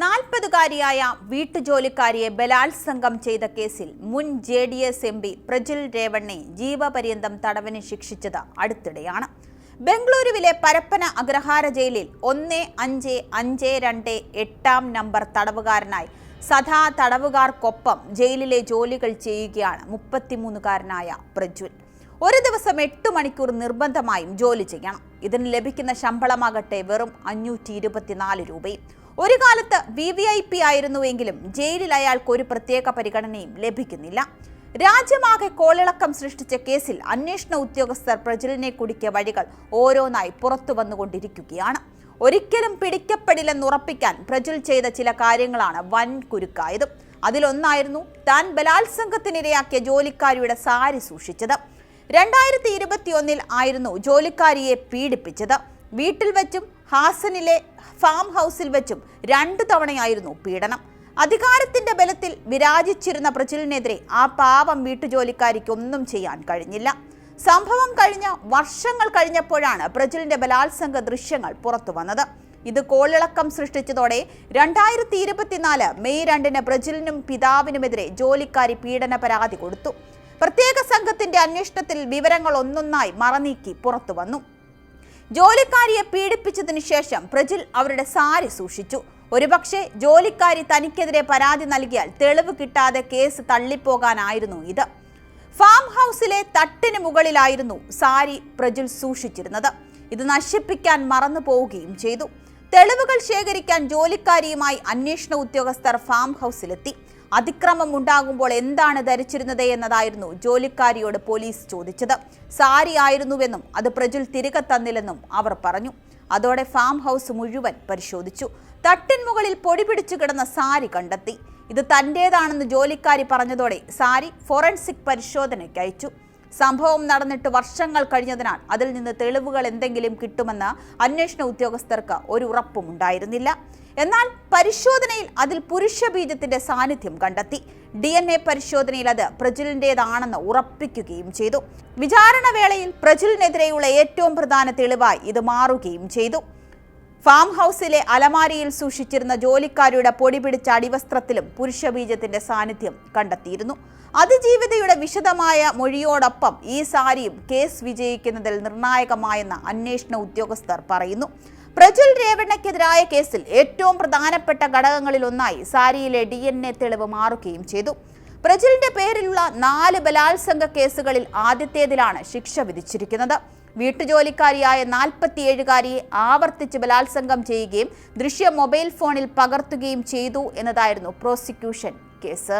നാൽപ്പതുകാരിയായ വീട്ടുജോലിക്കാരിയെ ബലാത്സംഗം ചെയ്ത കേസിൽ മുൻ J D S M P Prajwal രേവണ്ണെ ജീവപര്യന്തം തടവിന് ശിക്ഷിച്ചത് അടുത്തിടെയാണ്. ബംഗളൂരുവിലെ പരപ്പന അഗ്രഹാര ജയിലിൽ ഒന്ന് അഞ്ച് അഞ്ച് രണ്ട് എട്ടാം നമ്പർ തടവുകാരനായി. സദാ തടവുകാർക്കൊപ്പം ജയിലിലെ ജോലികൾ ചെയ്യുകയാണ് മുപ്പത്തിമൂന്നുകാരനായ പ്രജ്വൽ. ഒരു ദിവസം എട്ട് മണിക്കൂർ നിർബന്ധമായും ജോലി ചെയ്യണം. ഇതിന് ലഭിക്കുന്ന ശമ്പളമാകട്ടെ വെറും അഞ്ഞൂറ്റി ഇരുപത്തിനാല് രൂപയും. ഒരു കാലത്ത് വി വി ഐ പി ആയിരുന്നുവെങ്കിലും ജയിലിൽ അയാൾക്ക് ഒരു പ്രത്യേക പരിഗണനയും ലഭിക്കുന്നില്ല. രാജ്യമാകെ കോളിളക്കം സൃഷ്ടിച്ച കേസിൽ അന്വേഷണ ഉദ്യോഗസ്ഥർ പ്രജലിനെ കുടിക്കിയ വഴികൾ ഓരോന്നായി പുറത്തു വന്നുകൊണ്ടിരിക്കുകയാണ്. ഒരിക്കലും പിടിക്കപ്പെടില്ലെന്നുറപ്പിക്കാൻ പ്രജൽ ചെയ്ത ചില കാര്യങ്ങളാണ് വൻ കുരുക്കായത്. അതിലൊന്നായിരുന്നു താൻ ബലാത്സംഗത്തിനിരയാക്കിയ ജോലിക്കാരിയുടെ സാരി സൂക്ഷിച്ചത്. രണ്ടായിരത്തി ഇരുപത്തിയൊന്നിൽ ആയിരുന്നു ജോലിക്കാരിയെ പീഡിപ്പിച്ചത്. വീട്ടിൽ വെച്ചും ഹാസനിലെ ഫാം ഹൗസിൽ വെച്ചും രണ്ടു തവണയായിരുന്നു പീഡനം. അധികാരത്തിന്റെ ബലത്തിൽ വിരാജിച്ചിരുന്ന പ്രചുലിനെതിരെ ആ പാവം വീട്ടുജോലിക്കാരിക്ക് ഒന്നും ചെയ്യാൻ കഴിഞ്ഞില്ല. സംഭവം കഴിഞ്ഞ വർഷങ്ങൾ കഴിഞ്ഞപ്പോഴാണ് പ്രജിലിന്റെ ബലാത്സംഗ ദൃശ്യങ്ങൾ പുറത്തു വന്നത്. ഇത് കോളിളക്കം സൃഷ്ടിച്ചതോടെ രണ്ടായിരത്തി ഇരുപത്തിനാല് മെയ് രണ്ടിന് ബ്രജിലിനും പിതാവിനുമെതിരെ ജോലിക്കാരി പീഡന പരാതി കൊടുത്തു. പ്രത്യേക സംഘത്തിന്റെ അന്വേഷണത്തിൽ വിവരങ്ങൾ ഒന്നൊന്നായി മറനീക്കി പുറത്തു വന്നു. ജോലിക്കാരിയെ പീഡിപ്പിച്ചതിനു ശേഷം പ്രജിൽ അവരുടെ സാരി സൂക്ഷിച്ചു. ഒരുപക്ഷെ ജോലിക്കാരി തനിക്കെതിരെ പരാതി നൽകിയാൽ തെളിവ് കിട്ടാതെ കേസ് തള്ളിപ്പോകാനായിരുന്നു ഇത്. ഫാം ഹൗസിലെ തട്ടിന് മുകളിലായിരുന്നു സാരി പ്രജിൽ സൂക്ഷിച്ചിരുന്നത്. ഇത് നശിപ്പിക്കാൻ മറന്നു പോവുകയും ചെയ്തു. തെളിവുകൾ ശേഖരിക്കാൻ ജോലിക്കാരിയുമായി അന്വേഷണ ഉദ്യോഗസ്ഥർ ഫാം ഹൗസിലെത്തി. അതിക്രമം ഉണ്ടാകുമ്പോൾ എന്താണ് ധരിച്ചിരുന്നത് എന്നതായിരുന്നു ജോലിക്കാരിയോട് പോലീസ് ചോദിച്ചത്. സാരി ആയിരുന്നുവെന്നും അത് പ്രജുൽ തിരികെ തന്നില്ലെന്നും അവർ പറഞ്ഞു. അതോടെ ഫാം ഹൗസ് മുഴുവൻ പരിശോധിച്ചു. തട്ടിൻമുകളിൽ പൊടി പിടിച്ചു കിടന്ന സാരി കണ്ടെത്തി. ഇത് തന്റേതാണെന്ന് ജോലിക്കാരി പറഞ്ഞതോടെ സാരി ഫോറൻസിക് പരിശോധനയ്ക്ക് അയച്ചു. സംഭവം നടന്നിട്ട് വർഷങ്ങൾ കഴിഞ്ഞതിനാൽ അതിൽ നിന്ന് തെളിവുകൾ എന്തെങ്കിലും കിട്ടുമെന്ന് അന്വേഷണ ഉദ്യോഗസ്ഥർക്ക് ഒരു ഉറപ്പും ഉണ്ടായിരുന്നില്ല. എന്നാൽ പരിശോധനയിൽ അതിൽ പുരുഷ ബീജത്തിന്റെ സാന്നിധ്യം കണ്ടെത്തി. ഡി എൻ എ പരിശോധനയിൽ അത് പ്രജുലിന്റെതാണെന്ന് ഉറപ്പിക്കുകയും ചെയ്തു. വിചാരണ വേളയിൽ പ്രജുലിനെതിരെയുള്ള ഏറ്റവും പ്രധാന തെളിവായി ഇത് മാറുകയും ചെയ്തു. ഫാം ഹൗസിലെ അലമാരിയിൽ സൂക്ഷിച്ചിരുന്ന ജോലിക്കാരുടെ പൊടി പിടിച്ച അടിവസ്ത്രത്തിലും പുരുഷബീജത്തിന്റെ സാന്നിധ്യം കണ്ടെത്തിയിരുന്നു. അതിജീവിതയുടെ വിശദമായ മൊഴിയോടൊപ്പം ഈ സാരിയും കേസ് വിജയിക്കുന്നതിൽ നിർണായകമായെന്ന് അന്വേഷണ ഉദ്യോഗസ്ഥർ പറയുന്നു. പ്രജുൽ രേവണ്ണയ്ക്കെതിരായ കേസിൽ ഏറ്റവും പ്രധാനപ്പെട്ട ഘടകങ്ങളിൽ ഒന്നായി സാരിയിലെ ഡി എൻ എ തെളിവ് മാറുകയും ചെയ്തു. പ്രജ്വലിന്റെ പേരിലുള്ള നാല് ബലാത്സംഗ കേസുകളിൽ ആദ്യത്തേതിലാണ് ശിക്ഷ വിധിച്ചിരിക്കുന്നത്. വീട്ടുജോലിക്കാരിയായ നാൽപ്പത്തിയേഴുകാരിയെ ആവർത്തിച്ച് ബലാത്സംഗം ചെയ്യുകയും ദൃശ്യം മൊബൈൽ ഫോണിൽ പകർത്തുകയും ചെയ്തു എന്നതായിരുന്നു പ്രോസിക്യൂഷൻ കേസ്.